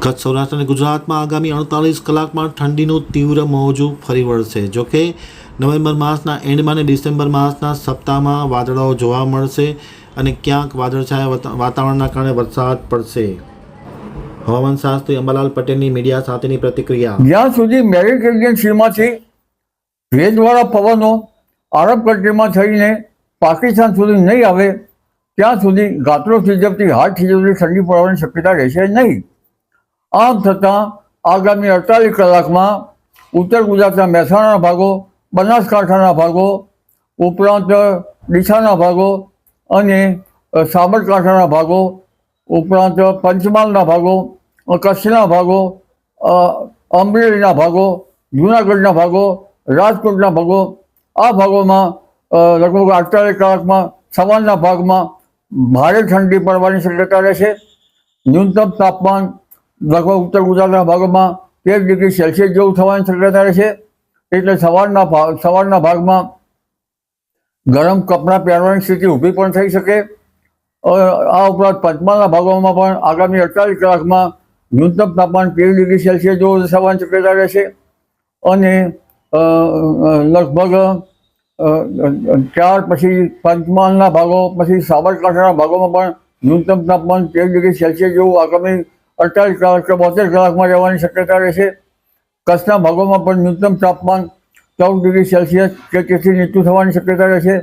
કચ્છ સૌરાષ્ટ્ર અને ગુજરાતમાં આગામી અડતાલીસ કલાકમાં ઠંડીનું તીવ્ર મોજું ફરી વળશે. જોકે નવેમ્બર માસના એન્ડમાં અને ડિસેમ્બર માસના સપ્તાહમાં વાદળાઓ જોવા મળશે અને ક્યાંક વાદળછાયા વાતા- વાતાવરણના કારણે વરસાદ પડશે. હવામાન શાસ્ત્રી અંબાલાલ પટેલની મીડિયા સાથેની પ્રતિક્રિયા. જ્યાં સુધી મેરિટેરિયન સીમાથી ભેજવાળા પવનો આરબ કન્ટ્રીમાં થઈને પાકિસ્તાન સુધી નહીં આવે, ત્યાં સુધી ગાત્રો થીજવતી હાથ થીજવતી ઠંડી પડવાની શક્યતા રહેશે નહીં. આમ છતાં આગામી અડતાલીસ કલાકમાં ઉત્તર ગુજરાતના મહેસાણાના ભાગો, બનાસકાંઠાના ભાગો, ઉપરાંત ડીસાના ભાગો અને સાબરકાંઠાના ભાગો, ઉપરાંત પંચમહાલના ભાગો, કચ્છના ભાગો અમરેલીના ભાગો, જૂનાગઢના ભાગો, રાજકોટના ભાગો, આ ભાગોમાં લગભગ અડતાલીસ કલાકમાં સવારના ભાગમાં ભારે ઠંડી પડવાની શક્યતા રહેશે. ન્યૂનતમ તાપમાન લગભગ ઉત્તર ગુજરાતના ભાગોમાં તેર ડિગ્રી સેલ્સિયસ જેવું થવાની શક્યતા રહેશે. એટલે સવારના ભાગ સવારના ભાગમાં ગરમ કપડાં પહેરવાની સ્થિતિ ઊભી પણ થઈ શકે. આ ઉપરાંત પંચમહાલના ભાગોમાં પણ આગામી અડતાલીસ કલાકમાં ન્યૂનતમ તાપમાન તેર ડિગ્રી સેલ્સિયસ જેવું થવાની શક્યતા રહેશે. અને લગભગ ત્યાર પછી પંચમહાલના ભાગો, પછી સાબરકાંઠાના ભાગોમાં પણ ન્યૂનતમ તાપમાન તેર ડિગ્રી સેલ્સિયસ જેવું આગામી અડતાલીસ કલાક કે બોતેર કલાકમાં રહેવાની શક્યતા રહેશે. કચ્છના ભાગોમાં પણ ન્યૂનતમ તાપમાન ચૌદ ડિગ્રી સેલ્સિયસ કે તેથી નીચું થવાની શક્યતા રહેશે.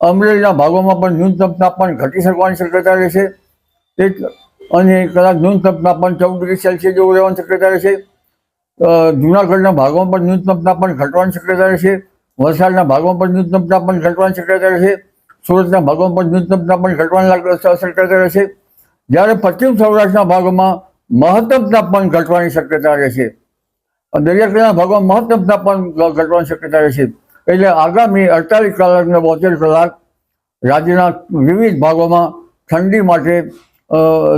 અમરેલીના ભાગોમાં પણ ન્યૂનતમ તાપમાન ઘટી શકવાની શક્યતા રહેશે. એક અને કદાચ ન્યૂનતમ તાપમાન ચૌદ ડિગ્રી સેલ્સિયસ જેવું રહેવાની શક્યતા રહેશે. જૂનાગઢના ભાગોમાં પણ ન્યૂનતમ તાપમાન ઘટવાની શક્યતા રહેશે. વલસાડના ભાગોમાં પણ ન્યૂનતમ તાપમાન ઘટવાની શક્યતા રહેશે. સુરતના ભાગોમાં પણ ન્યૂનતમ તાપમાન ઘટવાની શક્યતા રહેશે. જ્યારે પશ્ચિમ સૌરાષ્ટ્રના ભાગોમાં મહત્તમ તાપમાન ઘટવાની શક્યતા રહેશે દરિયાકાંઠાના ભાગોમાં મહત્તમ તાપમાન ઘટવાની શક્યતા રહેશે એટલે આગામી અડતાલીસ કલાક અને બોતેર કલાક રાજ્યના વિવિધ ભાગોમાં ઠંડી માટે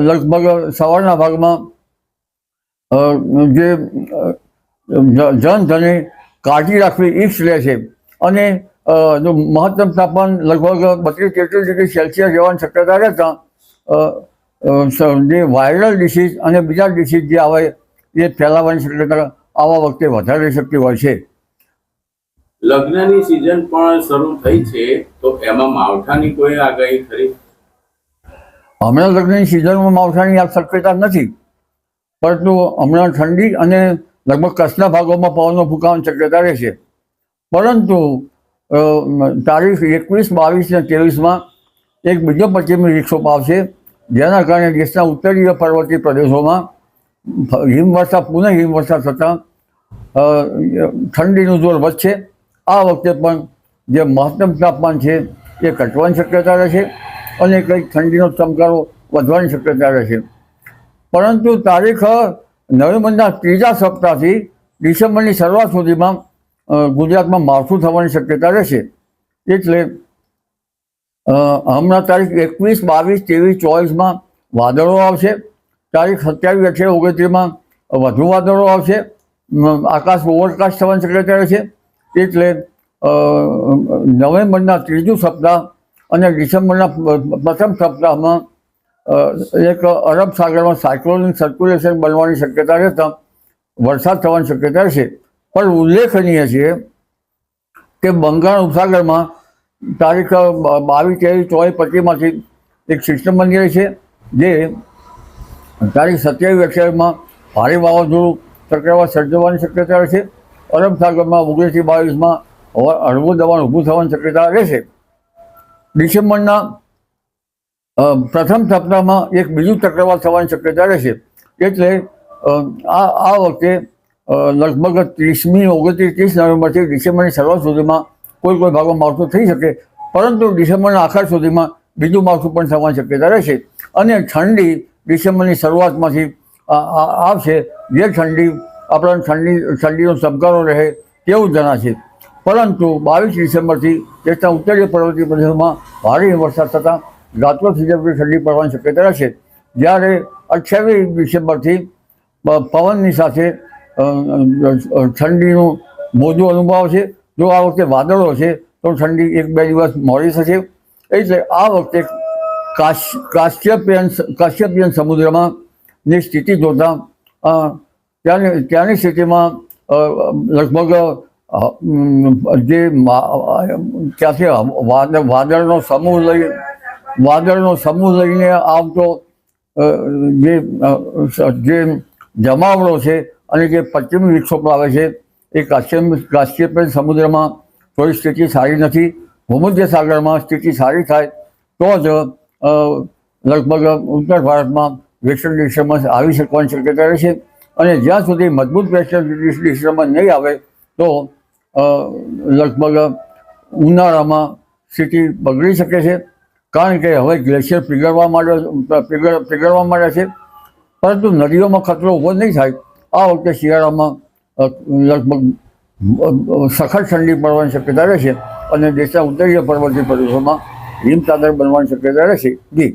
લગભગ સવારના ભાગમાં જે જનધને કાળજી રાખવી ઈચ્છ લે છે. અને મહત્તમ તાપમાન લગભગ બત્રીસ તેત્રીસ ડિગ્રી સેલ્સિયસ જવાની શક્યતા રહેતા જે વાયરલ ડિસીઝ અને બીજા ડિસીઝ જે આવે એ ફેલાવાની શક્યતા આવા વખતે વધારે શક્તિ હોય છે. લગ્નની સિઝન પણ શરૂ થઈ છે તો એમાં માવઠાની કોઈ આગાહી ખરી? હમણાં લગ્નની સિઝનમાં માવઠાની આ શક્યતા નથી. પરંતુ હમણાં ઠંડી અને લગભગ કચ્છના ભાગોમાં પવનનો ફૂંકાવાની શક્યતા રહેશે પરંતુ તારીખ એકવીસ બાવીસ અને ત્રેવીસમાં એક બીજો પશ્ચિમી વિક્ષોપ આવશે. જેના કારણે દેશના ઉત્તરીય પર્વતીય પ્રદેશોમાં હિમવર્ષા, પુનઃ હિમવર્ષા થતાં ઠંડીનું જોર વધશે. આ વખતે પણ જે મહત્તમ તાપમાન છે એ ઘટવાની શક્યતા રહેશે અને કંઈક ઠંડીનો ચમકારો વધવાની શક્યતા રહેશે. પરંતુ તારીખ નવેમ્બરના ત્રીજા સપ્તાહથી ડિસેમ્બરની શરૂઆત સુધીમાં ગુજરાતમાં માવઠું થવાની શક્યતા રહેશે. એટલે હમણાં તારીખ એકવીસ, બાવીસ, ત્રેવીસ, ચોવીસમાં વાદળો આવશે. તારીખ સત્યાવીસ, અઠ્યાવીસ, ઓગણત્રીસમાં વધુ વાદળો આવશે. આકાશ ઓવરકાસ્ટ થવાની શક્યતા રહેશે. એટલે નવેમ્બરના ત્રીજું સપ્તાહ અને ડિસેમ્બરના પ્રથમ સપ્તાહમાં એક અરબ સાગરમાં સાયક્લોનિક સર્ક્યુલેશન બનવાની શક્યતા રહેતા, વરસાદ થવાની શક્યતા રહેશે. પણ ઉલ્લેખનીય છે કે બંગાળ ઉપસાગરમાં તારીખ બાવીસ, ત્રેવીસ, ચોવીસ, પચીસમાંથી એક સિસ્ટમ બની રહી છે, જે તારીખ સત્યાવીસ અઠ્યાવીસમાં ભારે વાવાઝોડું ચક્રવાત સર્જવાની શક્યતા રહેશે. અરબ સાગરમાં ઓગણીસથી બાવીસમાં હળવું દબાણ ઊભું થવાની શક્યતા રહેશે. ડિસેમ્બરના પ્રથમ સપ્તાહમાં એક બીજું ચક્રવાત થવાની શક્યતા રહેશે. એટલે આ આ વખતે લગભગ ત્રીસમી, ઓગણત્રીસ, ત્રીસ નવેમ્બરથી ડિસેમ્બરની શરૂઆત સુધીમાં કોઈ કોઈ ભાગમાં માવઠું થઈ શકે, પરંતુ ડિસેમ્બરના આખર સુધીમાં બીજું માવઠું પણ થવાની શક્યતા રહેશે. અને ઠંડી ડિસેમ્બરની શરૂઆતમાંથી આવશે, જે ઠંડી આપણને ઠંડી, ઠંડીનો ચમકારો રહે તેવું જણાશે. પરંતુ બાવીસ ડિસેમ્બરથી દેશના ઉત્તરીય પર્વતીય પ્રદેશોમાં ભારે વરસાદ થતાં રાત્રો થીજવતી ઠંડી પડવાની શક્યતા રહેશે. જ્યારે અઠ્યાવીસ ડિસેમ્બરથી પવનની સાથે ઠંડીનું મોજું અનુભવાશે. જો આ વખતે વાદળો છે, તો ઠંડી એક બે દિવસ મોડી થશે. એટલે આ વખતે કાશ, કાશ્યપિયન કાશ્યપિયન સમુદ્રમાં ની સ્થિતિ જોતા ત્યાંની ત્યાંની સ્થિતિમાં લગભગ જે ત્યાંથી વાદળ વાદળનો સમૂહ લઈ, વાદળનો સમૂહ લઈને આવતો જે જે જમાવડો છે અને જે પશ્ચિમી વિક્ષોભ આવે છે એ કાશ્યપ કાશ્યપેય સમુદ્રમાં થોડી સ્થિતિ સારી નથી. ભૂમધ્ય સાગરમાં સ્થિતિ સારી થાય તો જ લગભગ ઉત્તર ભારતમાં વેસ્ટર્ન ડિસ્ટર્બન્સ આવી શકવાની શક્યતા રહેશે અને જ્યાં સુધી મજબૂત વેસ્ટર્ન ડિસ્ટર્બન્સ નહીં આવે તો લગભગ ઉનાળામાં સ્થિતિ બગડી શકે છે. કારણ કે હવે ગ્લેશિયર પીગળવા માંડ્યો પીગળ, પીગળવા માંડ્યા છે. પરંતુ નદીઓમાં ખતરો ઊભો નહીં થાય. આ વખતે શિયાળામાં લગભગ સખત ઠંડી પડવાની શક્યતા રહેશે અને દેશના ઉત્તરીય પર્વતીય પ્રદેશોમાં હિમસાગર બનવાની શક્યતા રહેશે જી.